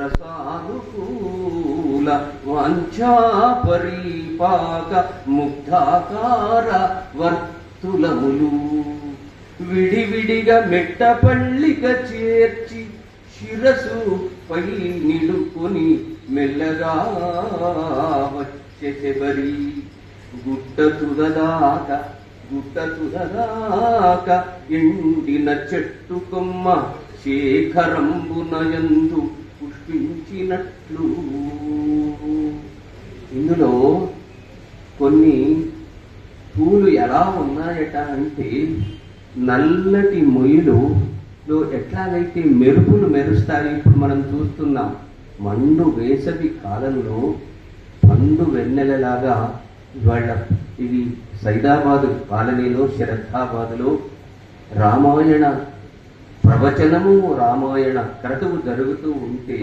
రసానుకూల వాంఛాపరిపాక ముగ్ధాకార వర్తులములు. విడివిడిగా మెట్టపల్లిక చేర్చి శిరసు పై నిలుకొని మెల్లగా వచ్చే శబరి గుట్ట తుదదాక గుట్ట తుదదాక ఎండిన చెట్టు కొమ్మ శేఖరంబునయందు పుష్పించినట్లు ఇందులో కొన్ని పూలు ఎలా ఉన్నాయట అంటే నల్లటి మొయ్యలు ఎట్లాగైతే మెరుపులు మెరుస్తాయి ఇప్పుడు మనం చూస్తున్నాం. మండు వేసవి కాలంలో పండు వెన్నెలలాగా ఇవాళ ఇది సైదాబాదు కాలనీలో శరద్ధాబాదులో రామాయణ ప్రవచనము రామాయణ క్రతువు జరుగుతూ ఉంటే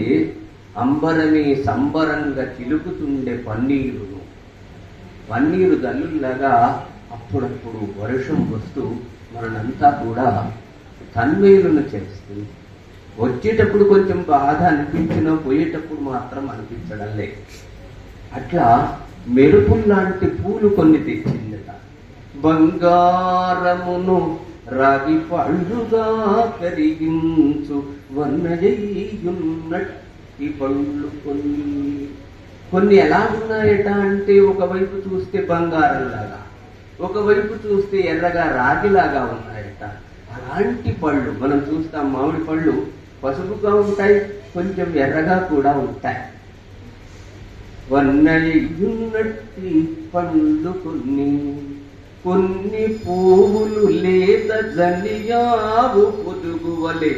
అంబరని సంబరంగా చిలుకుతుండే పన్నీరును పన్నీరు దల్లుల్లాగా అప్పుడప్పుడు వర్షం వస్తూ మనంతా కూడా తన్మేలును చేస్తుంది. వచ్చేటప్పుడు కొంచెం బాధ అనిపించినా పోయేటప్పుడు మాత్రం అనిపించడం లేదు. అట్లా మెరుపుల్లాంటి పూలు కొన్ని తెచ్చిందట. బంగారమును రాగి పళ్ళుగా కరిగించు ఈ పళ్ళు కొన్ని. కొన్ని ఎలా ఉన్నాయట అంటే ఒకవైపు చూస్తే బంగారంలాగా ఒకవైపు చూస్తే ఎర్రగా రాగిలాగా ఉన్నాయట. అలాంటి పళ్ళు మనం చూస్తాం మామిడి పళ్ళు పసుపుగా ఉంటాయి కొంచెం ఎర్రగా కూడా ఉంటాయి. వన్నయ్యున్నట్టి పళ్ళు కొన్ని. కొన్ని పువ్వులు లేత జనియావు పొదుగువలే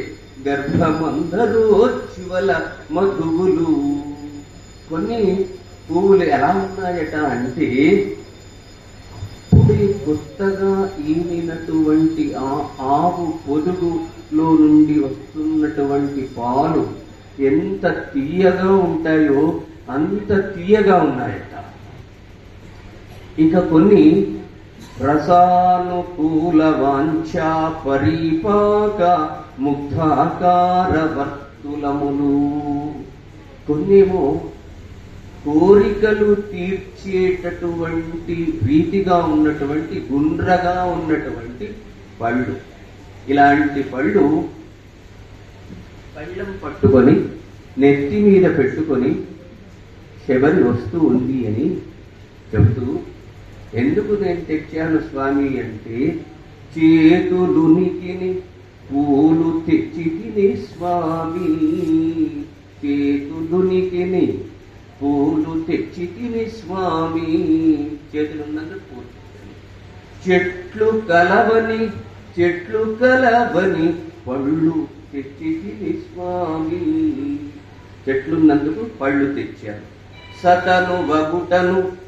చివల మధువులు. కొన్ని పువ్వులు ఎలా ఉన్నాయట అంటే అప్పుడే కొత్తగా ఈనినటువంటి ఆ ఆవు పొదుగులో నుండి వస్తున్నటువంటి పాలు ఎంత తీయగా ఉంటాయో అంత తీయగా ఉన్నాయట. ఇక కొన్ని రసానుకూల వాంఛా పరిపాక ముగ్ధాకార వర్తులములు కొన్నేమో కోరికలు తీర్చేటటువంటి వీతిగా ఉన్నటువంటి గుండ్రగా ఉన్నటువంటి పళ్ళు. ఇలాంటి పళ్ళు పళ్ళం పట్టుకొని నెత్తి మీద పెట్టుకొని శబరి వస్తూ ఉంది అని చెబుతూ ఎందుకు నేను తెచ్చాను స్వామి అంటే చేతులునికిని పూలు తెచ్చి తిని స్వామి. చేతులునికిని పూలు తెచ్చి తిని స్వామి. చేతులు పూలు చెట్లు కలవని చెట్లు కలవని పళ్ళు తెచ్చి తిని స్వామి. చెట్లున్నందుకు పళ్ళు తెచ్చాను. సతను వగుటను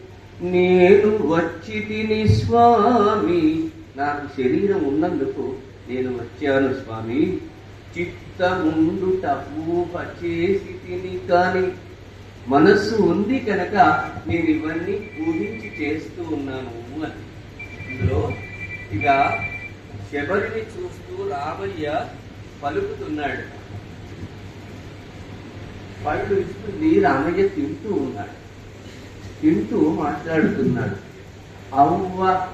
నేను వచ్చి తిని స్వామి. నాకు శరీరం ఉన్నందుకు నేను వచ్చాను స్వామి. చిత్తముండుట ఊహ చేసి తిని కానీ మనస్సు ఉంది కనుక నేను ఇవన్నీ ఊహించి చేస్తూ ఉన్నాను అని. ఇందులో ఇక శబరిని చూస్తూ రామయ్య పలుకుతున్నాడు. పళ్ళు ఇస్తుంది రామయ్య తింటూ ఉన్నాడు. తింటూ మాట్లాడుతున్నాడు. అవ్వ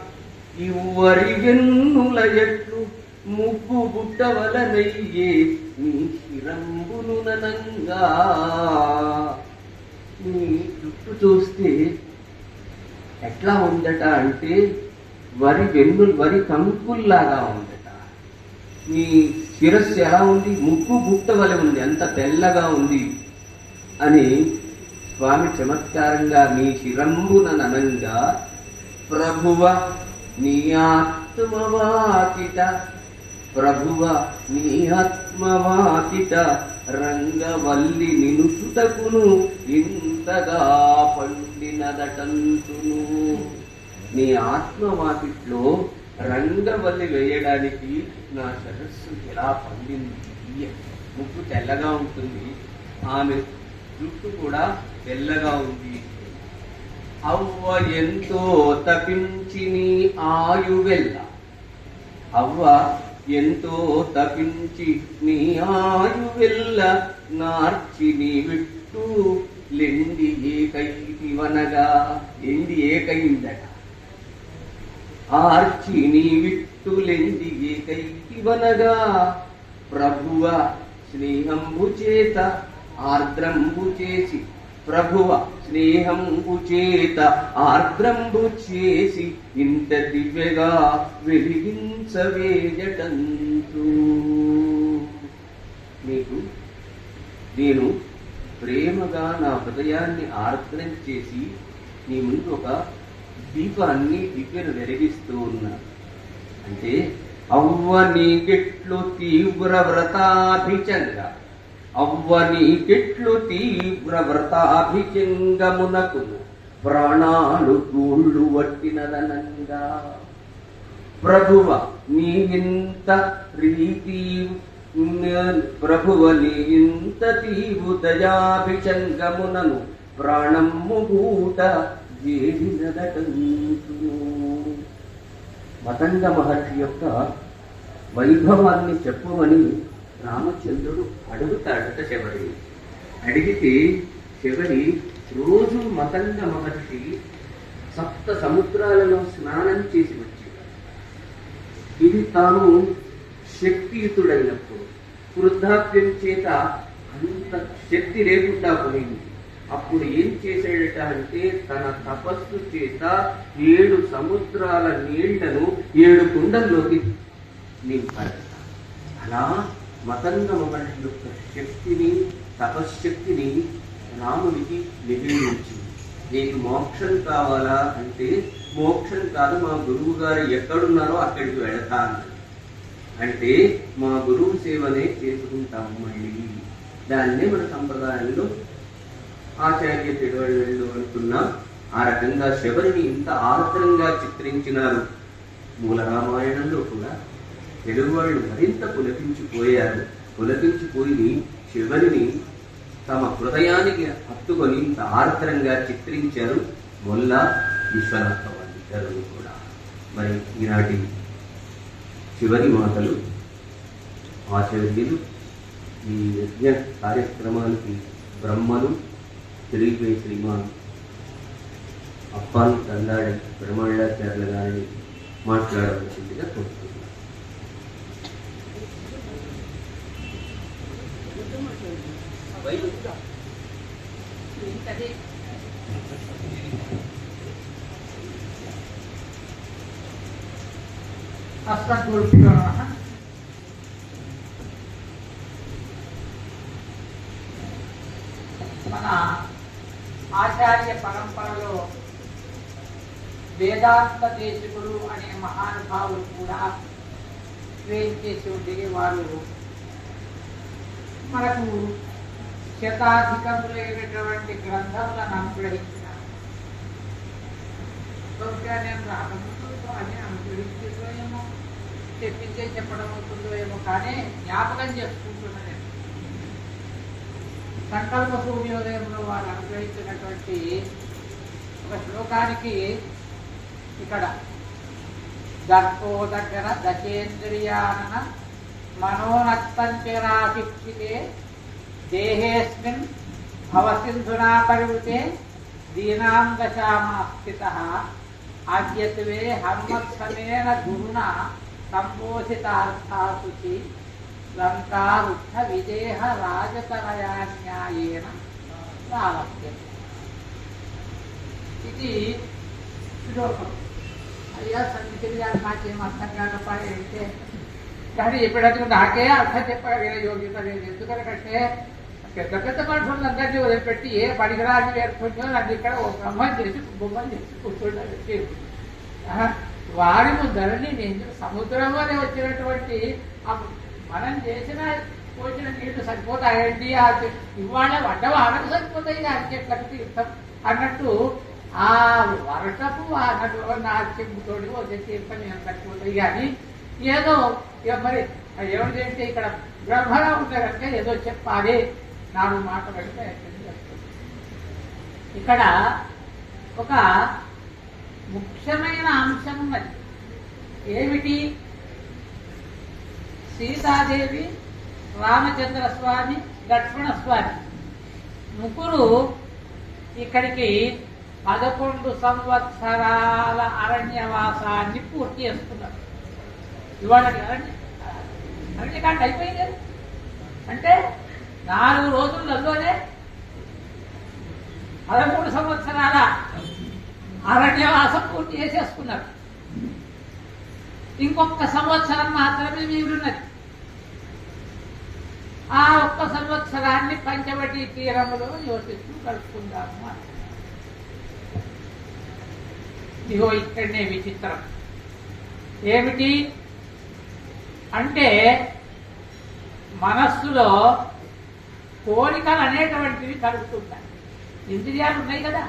ఇవ్వరి వెన్నుల ఎట్లు ముగ్గు బుట్టవలనయ్యే నీ శిరంబును ననంగా. నీ చుట్టూ చూస్తే ఎట్లా ఉందట అంటే వరి వెన్నులు వరి కంకుల్లాగా ఉందట. నీ శిరస్సు ఎలా ఉంది? ముక్కు బుట్ట వలె ఉంది అంత తెల్లగా ఉంది అని స్వామి చమత్కారంగా నీ శిరంబున ననంగా ప్రభువ నీ ఆత్మవాకిట ప్రభువ నీ ఆత్మవాకిట రంగవల్లి నిలుచుటకును ఇంతగా పండినదటంతును. నీ ఆత్మవాకిట్లో రంగవల్లి వేయడానికి నా సరస్సు ఎలా పండింది? ముక్కు తెల్లగా ఉంటుంది. ఆమె జుట్టు కూడా తెల్లగా ఉంది. అవ్వ ఎంతో తపించి నీ ఆయువెల్ల. అవ్వ ఎంతో తపించి నీ ఆయువెల్ల నార్చిని విట్టు లెండి ఏకైతి వనగా ఎండి ఏకైందట. ఆర్చి నీ విట్టు లెండి ఏకైతి వనగా ప్రభువ స్నేహంబు చేత ఆర్ద్రంబు చేసి ప్రభువ స్నేహంబు చేత ఆర్ద్రంబు చేసి ఇంత దివ్యగా వెలిగించవేయటంతు మీకు నేను ప్రేమగా నా హృదయాన్ని ఆర్ద్రం చేసి నీ ముందు ఒక దీపాన్ని దివ్యను వెలిగిస్తూ ఉన్నా. అంటే అవ్వ నీకెట్లు తీవ్ర వ్రతాభిచంగా అవ్వని నీకెట్లు తీవ్ర వ్రతాభిచంగమునకు ప్రాణాలు గూళ్ళు వట్టినదనంగా. ప్రభువ నీ ఇంత రీతి ప్రభువ నీ ఇంత తీవు దయాభిచంగమునను ప్రాణమ్ము గూట వేడినదటంతును మతంగ మహర్షి యొక్క వైభవాన్ని చెప్పమని రామచంద్రుడు అడుగుతాడట శబరి. అడిగితే శబరి రోజు మతంగ మహర్షి సప్త సముద్రాలలో స్నానం చేసి వచ్చేవాడు ఇది తాను శక్తియుతుడైనప్పుడు వృద్ధాప్యం చేత అంత శక్తి లేకుండా పోయింది. అప్పుడు ఏం చేశాడట అంటే తన తపస్సు చేత ఏడు సముద్రాల నీళ్ళను ఏడు కుండల్లోకి నింపాడట. అలా మతంగ యొక్క శక్తిని తపశ్శక్తిని రామునికి నివేదించింది నీకు మోక్షం కావాలా అంటే మోక్షం కాదు మా గురువు గారు ఎక్కడున్నారో అక్కడికి వెళతా అంటే మా గురువు సేవనే చేసుకుంటాం మళ్ళీ. దాన్నే మన సంప్రదాయంలో ఆచార్య తిరువళ్ళు అనుకున్నా ఆ రకంగా శబరిని ఇంత ఆర్ద్రంగా చిత్రించినారు. మూల రామాయణంలో కూడా తెలుగు వాళ్ళు మరింత పులకించిపోయారు. పులకించిపోయి శివుని తమ హృదయానికి హత్తుకొని ఇంత ఆర్ద్రంగా చిత్రించారు మొల్ల విశ్వనాథ వాళ్ళిద్దరు కూడా. మరి ఈనాటి చివరి మాటలు ఆచార్యులు ఈ యజ్ఞ కార్యక్రమానికి బ్రహ్మలు తెలియపే శ్రీమాన్ అప్పాను తందాడి బ్రహ్మాండాచార్యుల గారిని మాట్లాడవలసిందిగా కోరుతున్నాను. మన ఆచార్య పరంపరలో వేదాంత దేశకుడు అనే మహానుభావులు కూడా ఏం చేసి ఉండేవారు. మనకు శతాధికములైనటువంటి గ్రంథములను అనుగ్రహించిన బహుశా రాకముందు అని అనుగ్రహించిందో ఏమో చెప్పించే చెప్పడం అవుతుందో ఏమో కానీ జ్ఞాపకం చేసుకుంటున్నాను సంకల్ప సూర్యోదయంలో వారు అనుగ్రహించినటువంటి ఒక శ్లోకానికి ఇక్కడ దర్పో దగ్గర దశేంద్రియాన మనోనత్తంచరాశిక్షితే దేహేస్మిన్ భవసింధునా పరివృతే దీనాం దశామా స్థిత ఆద్యత్వే హనుమత్సమేన గురుణ సంబోధితార్థాసుచి లంకారుద్ధ విదేహ రాజతనయాన్యాయేన ప్రాలభ్యం ఇది శ్లోకం. అయ్యా సంగతి గారు నాకేం అర్థం కాకపోయి అంటే కానీ ఎప్పుడైతే నాకే అర్థం చెప్పగలిగిన యోగ్యత లేదు ఎందుకంటే పెద్ద పెద్ద మనుషులందరినీ వదిలిపెట్టి ఏ పనికిరాని వేసుకుంటో నన్ను ఇక్కడ ఒక బ్రహ్మం చేసి బొమ్మని చేసి కూర్చుంటారు వారి ముందరని నేను సముద్రంలోనే వచ్చినటువంటి ఆ మనం చేసిన పోసిన నీళ్ళు సరిపోతాయండి ఆ ఇవాళ వంట వాడకు సరిపోతాయి ఆ తీర్థం అన్నట్టు ఆ వరటపు వానలో నా చెంబుతోటి వచ్చే తీర్థం ఏం సరిపోతాయి కానీ ఏదో మరి ఏమిటంటే ఇక్కడ బ్రహ్మగా ఉన్నారంటే ఏదో చెప్పాలి. నాలుగు మాటలు అంటే ఇక్కడ ఒక ముఖ్యమైన అంశం ఉన్నది. ఏమిటి? సీతాదేవి రామచంద్ర స్వామి లక్ష్మణ స్వామి ముగ్గురు ఇక్కడికి పదకొండు సంవత్సరాల అరణ్యవాసాన్ని పూర్తి చేసుకున్నారు. ఇవాళ అరణ్య అరణ్యకాండ అయిపోయింది అంటే నాలుగు రోజులలోనే పదమూడు సంవత్సరాల అరణ్యవాసం పూర్తి చేసేసుకున్నారు. ఇంకొక సంవత్సరం మాత్రమే మీరున్నది. ఆ ఒక్క సంవత్సరాన్ని పంచవటి తీరంలో యోచిస్తూ గడుపుకుందాము ఇగో ఇక్కడనే విచిత్రం. ఏమిటి? అంటే మనస్సులో కోరికలు అనేటువంటివి కలుగుతుంటాయి. ఇంద్రియాలు ఉన్నాయి కదా.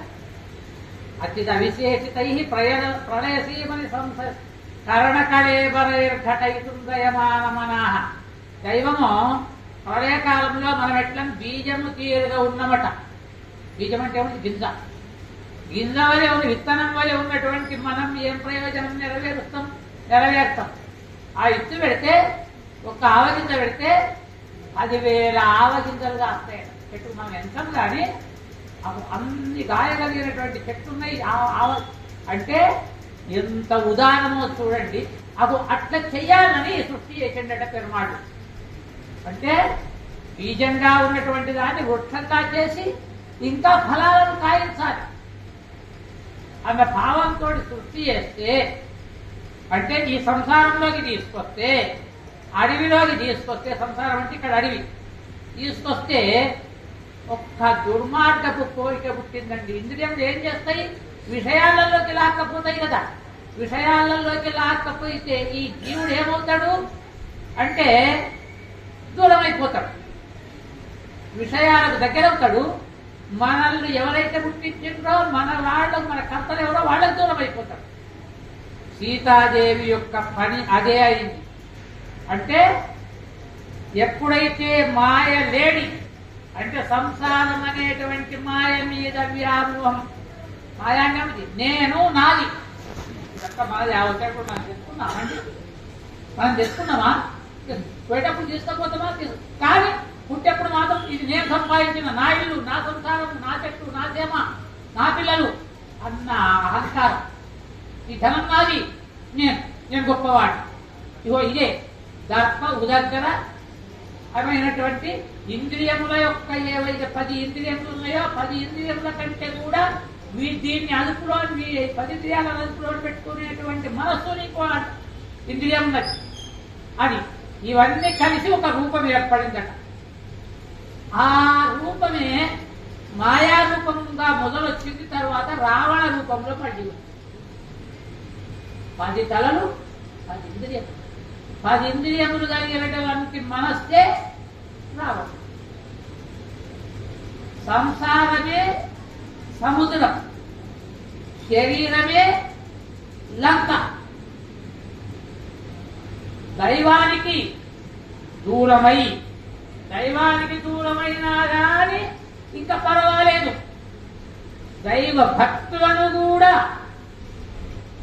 అత్యుత విశేషితై ప్రయణ ప్రళయసీమని సంస కరణకళేబరైర్ఘటయితుందయమాన దైవము ప్రళయకాలంలో మనం ఎట్లా బీజము తీరుగా ఉన్నమట. బీజం అంటే ఏమిటి గింజ. గింజ వలె ఉన్న విత్తనం వలె ఉన్నటువంటి మనం ఏం ప్రయోజనం నెరవేరుస్తాం? నెరవేరుస్తాం ఆ ఇత్తు పెడితే ఒక ఆవగింజ పెడితే అది వేల ఆవగింజలుగా వస్తాయి. చెట్టు మనం ఎంతం కానీ అన్ని గాయగలిగినటువంటి చెట్లు ఉన్నాయి ఆ- ఆవ అంటే ఎంత ఉదాహరణమో చూడండి. అది అట్లా చెయ్యాలని సృష్టి చేసిండట పెరుమాడు. అంటే బీజంగా ఉన్నటువంటి దాన్ని వృక్షంగా చేసి ఇంకా ఫలాలను కాయించాలి. అన్న భావంతో సృష్టి చేస్తే అంటే ఈ సంసారంలోకి తీసుకొస్తే అడవిలోకి తీసుకొస్తే సంసారం అంటే ఇక్కడ అడవి తీసుకొస్తే ఒక్క దుర్మార్గపు కోరిక పుట్టిందండి. ఇంద్రియంలు ఏం చేస్తాయి? విషయాలలోకి లాక్కపోతాయి కదా. విషయాలలోకి లాక్కపోతే ఈ జీవుడు ఏమవుతాడు? అంటే దూరమైపోతాడు. విషయాలకు విషయాలకు దగ్గరవుతాడు. మనల్ని ఎవరైతే పుట్టించిండ్రో మన వాళ్ళు మన కర్తలు ఎవరో వాళ్ళకి దూరం అయిపోతాడు సీతాదేవి యొక్క పని అదే అయింది. అంటే ఎప్పుడైతే మాయ లేడి అంటే సంసారం అనేటువంటి మాయ మీద వ్యామోహం మాయ అంటే ఏమిటి? నేను నాది. ఇదంతా మాది అవసరం మనం తెచ్చుకున్నామండి మనం తెచ్చుకున్నామా పోయేటప్పుడు తీసుకోపోతామా? కానీ పుట్టేప్పుడు మాత్రం ఇది నేను సంపాదించిన నా ఇల్లు నా సంసారం నా చెట్టు నా తేమ నా పిల్లలు అన్న అహంకారం. ఈ ధనం నాది. నేను నేను గొప్పవాడిని. ఇగో ఇదే. దర్ప ఉదగ్గర అయినటువంటి ఇంద్రియముల యొక్క ఏవైతే పది ఇంద్రియములు ఉన్నాయో పది ఇంద్రియముల కంటే కూడా వీ దీన్ని అదుపులో వీ పది అదుపులో పెట్టుకునేటువంటి మనస్సు నీకు ఇంద్రియం నచ్చి అని ఇవన్నీ కలిసి ఒక రూపం ఏర్పడిందట. ఆ రూపమే మాయా రూపంగా మొదలొచ్చింది తర్వాత రావణ రూపంలో పడి పది తలలు పది ఇంద్రియములు. పది ఇంద్రియములు కలిగినటువంటి మనస్తే రావణం. సంసారమే సముద్రం. శరీరమే లంక. దైవానికి దూరమై దైవానికి దూరమైనా కానీ ఇంకా పర్వాలేదు. దైవ భక్తులను కూడా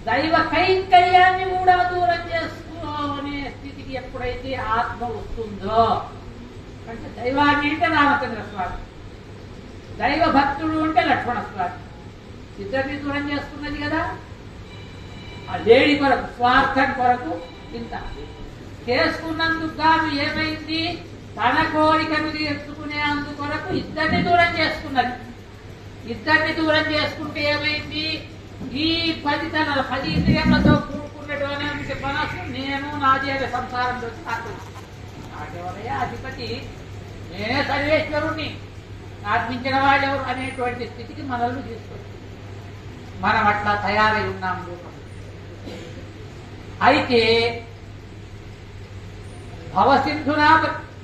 దైవ కైంకర్యాన్ని కూడా దూరం చేసుకునే స్థితికి ఎప్పుడైతే ఆత్మ వస్తుందో అంటే దైవాన్ని అంటే రామచంద్ర స్వామి దైవ భక్తుడు ఉంటే లక్ష్మణ స్వామి ఇద్దరిని దూరం చేసుకున్నది కదా? ఆ లేడి కొరకు స్వార్థం కొరకు ఇంత చేసుకున్నందుకు గాను ఏమైంది? తన కోరికను తీర్చుకునే అందుకొరకు ఇద్దరిని దూరం చేసుకున్నది. ఇద్దరిని దూరం చేసుకుంటే ఏమైంది? ఈ పది తన పది ఇంద్రియములతో కూడుకున్నటువంటి మనసు నేను నాది అనే సంసారంలో నాకెవరయ్యా అధిపతి? నేనే సర్వేశ్వరుణ్ణి. ఆత్మించిన మించిన అనేటువంటి స్థితికి మనల్ని తీసుకొచ్చింది. మనం అట్లా తయారై ఉన్నాం రూపం. అయితే భవసింధునా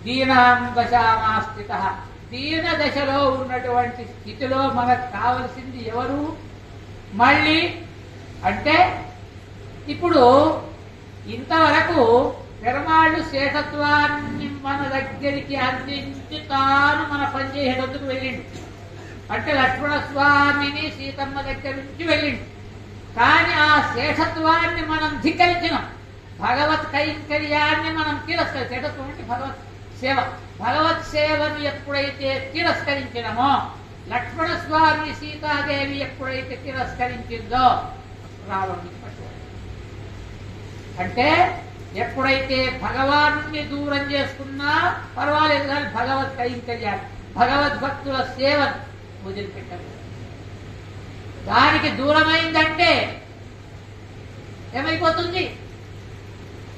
దీనాం దశామాస్థిత దీన దశలో ఉన్నటువంటి స్థితిలో మనకు కావలసింది ఎవరు? మళ్ళీ అంటే ఇప్పుడు ఇంతవరకు పెరమాళ్ళు శేషత్వాన్ని మన దగ్గరికి అందించి తాను మన పని చేసేటందుకు వెళ్ళిండు. అంటే లక్ష్మణ స్వామిని సీతమ్మ దగ్గర నుంచి వెళ్ళిండు. కానీ ఆ శేషత్వాన్ని మనం ధిక్కరించినాం. భగవత్ కైంకర్యాన్ని మనం తిరస్కరి శేషత్వం అంటే భగవత్ సేవ. భగవత్ సేవను ఎప్పుడైతే తిరస్కరించినమో లక్ష్మణ స్వామి సీతాదేవి ఎప్పుడైతే తిరస్కరించిందో రావణుడికి అంటే ఎప్పుడైతే భగవాను దూరం చేసుకున్నా పర్వాలేదు కానీ భగవత్ కైంకర్యాన్ని భగవద్భక్తుల సేవను వదిలిపెట్టదు దానికి దూరమైందంటే ఏమైపోతుంది?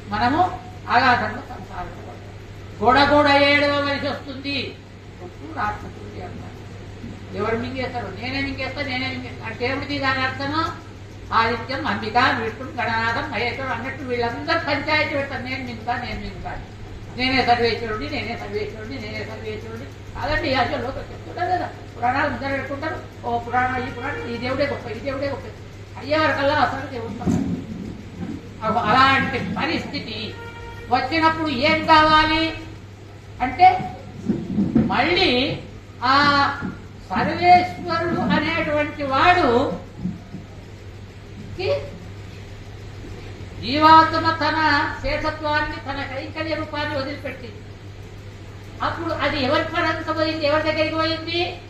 మనము అగాధంగా సంసారంలో గొడగొడ ఏడవ గొడ ఏడవలసి వస్తుంది ఒట్టు అన్నారు ఎవరు మింగేస్తారు? నేనే మింగేస్తా నేనే మింగేస్తా. అంటే ఏమిటి దాని అర్థము? ఆదిత్యం అంబిక విష్ణు గణనాథం మహేశ్వరం అన్నట్టు వీళ్ళందరూ పంచాయతీ పెడతారు. నేను మింగుతా నేను మింగుతాను. నేనే సర్వేశ్వరుడి నేనే సర్వేశ్వరుడి నేనే సర్వేశ్వరుడి అదండి అసలు లోకం చెప్తుంటారు కదా. పురాణాలు ముందర పెట్టుకుంటారు. ఓ పురాణం ఈ పురాణం ఈ దేవుడే గొప్ప ఈ దేవుడే గొప్ప. అయ్యేవారికల్లా అసలు దేవుడు అలాంటి పరిస్థితి వచ్చినప్పుడు ఏం కావాలి అంటే మళ్ళీ ఆ సర్వేశ్వరుడు అనేటువంటి వాడు జీవాత్మ తన శేషత్వాన్ని తన కైంకర్య రూపాన్ని వదిలిపెట్టింది. అప్పుడు అది ఎవరి పరంగా పోయింది? ఎవరి దగ్గరికి పోయింది?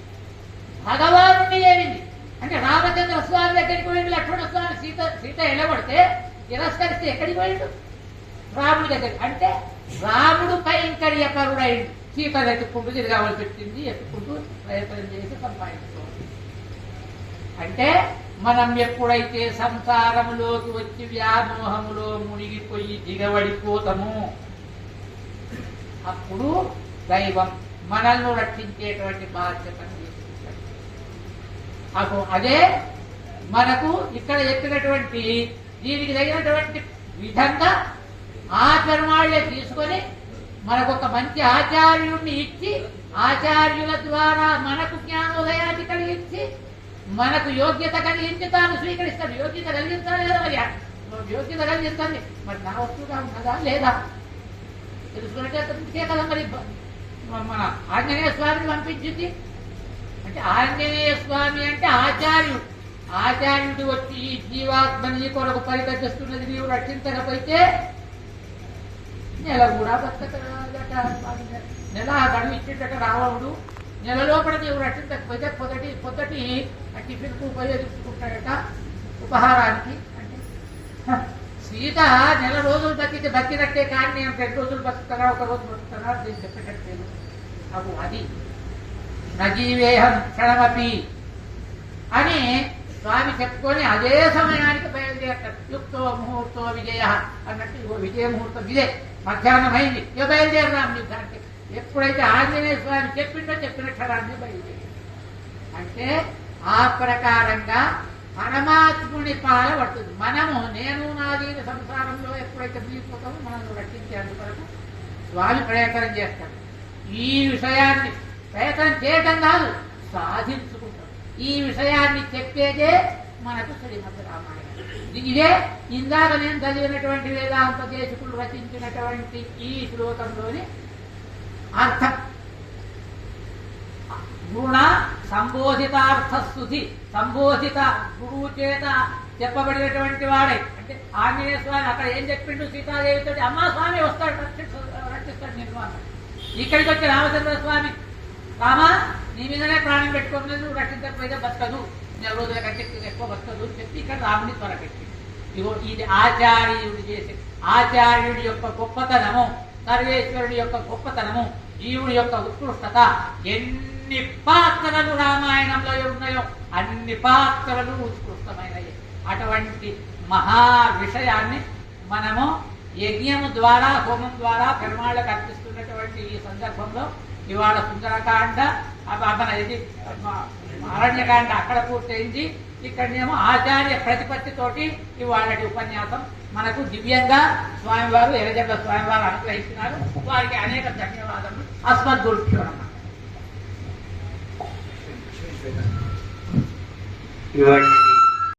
భగవాను ఏమింది? అంటే రామచంద్ర స్వామి దగ్గరికి పోయింది లక్ష్మణ స్వామి సీత సీత ఎలబడితే తిరస్కరిస్తే ఎక్కడికి పోయిండు? రాముడి దగ్గరికి. అంటే రాముడు కైంకర్యకరుడైంది సీత ఎత్తుకుంటూ తిరగాల్సి వచ్చింది ఎత్తుకుంటూ ప్రయత్నం చేసి సంపాదించుకోవాలి. అంటే మనం ఎప్పుడైతే సంసారములోకి వచ్చి వ్యామోహములో మునిగిపోయి దిగబడిపోతాము అప్పుడు దైవం మనల్ని రక్షించేటువంటి బాధ్యతను తీసుకుంటాడు. అప్పుడు అదే మనకు ఇక్కడ చెప్పినటువంటి దీనికి తగినటువంటి విధంగా ఆచరణాళ్ళే తీసుకొని మనకు ఒక మంచి ఆచార్యుడిని ఇచ్చి ఆచార్యుల ద్వారా మనకు జ్ఞానోదయాన్ని కలిగించి మనకు యోగ్యత కలిగించి తాను స్వీకరిస్తాడు. యోగ్యత కలిగిస్తాడు లేదా మరి? యోగ్యత కలిగిస్తుంది మరి నా వస్తువుగా ఉన్నదా లేదా? తెలుసుకున్నట్టే కదా మరి. మన ఆంజనేయ స్వామిని పంపించింది. అంటే ఆంజనేయ స్వామి అంటే ఆచార్యుడు. ఆచార్యుడు వచ్చి ఈ జీవాత్మని కొరకు పరితపిస్తున్నది నీవు రక్షించకపోతే నెల కూడా బతకట నెల గడువు రావడు రావణుడు నెల లోపల నీవు రక్షించకపోతే పొదటి పొద్దటి ఆ టిఫిన్కు ఉపయోగించుకుంటాడట ఉపహారానికి అంటే హ, సీత నెల రోజులు బతికి బతికినట్టే కానీ నేను రెండు రోజులు బతుకుతానా ఒక రోజు బతుకుతానా నేను చెప్పేటట్లేదు అవు అది నజీవేహం క్షణమపి అని స్వామి చెప్పుకొని అదే సమయానికి బయలుదేరతారు యుక్తో ముహూర్తో విజయ అన్నట్టు ఇగో విజయ ముహూర్తం ఇదే మధ్యాహ్నం అయింది ఇక బయలుదేరదాం యుద్ధానికి ఎప్పుడైతే ఆంజనేయ స్వామి చెప్పిండో చెప్పిన క్షణాన్ని బయలుదేరి. అంటే ఆ ప్రకారంగా పరమాత్ముని పాల పడుతుంది. మనము నేను నాదీన సంసారంలో ఎప్పుడైతే మిగిలిపోతామో మనల్ని రక్షించేందుకు వరకు స్వామి ప్రయత్నం చేస్తాడు. ఈ విషయాన్ని ప్రయత్నం చేయటం కాదు సాధించుకుంటాం ఈ విషయాన్ని చెప్పేదే మనకు శ్రీమద్ రామాయణం. ఇదే ఇందాక నేను చదివినటువంటి వేదాంత దేశకులు రచించినటువంటి ఈ శ్లోకంలోని అర్థం. గుణ సంబోధితార్థస్థుతి. సంబోధిత గురువు చేత చెప్పబడినటువంటి వాడే. అంటే ఆంజనేయ స్వామి అక్కడ ఏం చెప్పిండు? సీతాదేవితో అమ్మ స్వామి వస్తాడు రక్షిస్తాడు రక్షిస్తాడు ఇక్కడికి వచ్చి రామచంద్ర స్వామి రామా నీ మీదనే ప్రాణం పెట్టుకున్నది నువ్వు రక్షించకపోతే బతకదు. నెల రోజుల కంటే ఎక్కువ బతకదు అని చెప్పి ఇక్కడ రాముని త్వరపెట్టి ఇగో ఇది ఆచార్యుడు చేసే ఆచార్యుడి యొక్క గొప్పతనము సర్వేశ్వరుడి యొక్క గొప్పతనము. జీవుడి యొక్క ఉత్కృష్టత ఎన్ని పాత్రలు రామాయణంలో ఉన్నాయో అన్ని పాత్రలు ఉత్కృష్టమైనవి. అటువంటి మహా విషయాన్ని మనము యజ్ఞము ద్వారా హోమం ద్వారా పెరుమాళ్ళకు అర్పిస్తున్నటువంటి ఈ సందర్భంలో ఇవాళ సుందరకాండ మన ఇది అరణ్యకాండ అక్కడ పూర్తయింది. ఇక్కడనేమో ఆచార్య ప్రతిపత్తితోటి ఇవాళటి ఉపన్యాసం మనకు దివ్యంగా స్వామివారు ఎర్రజెండ స్వామివారు అనుగ్రహిస్తున్నారు. వారికి అనేక ధన్యవాదాలు అస్మద్గురుభ్యో నమః.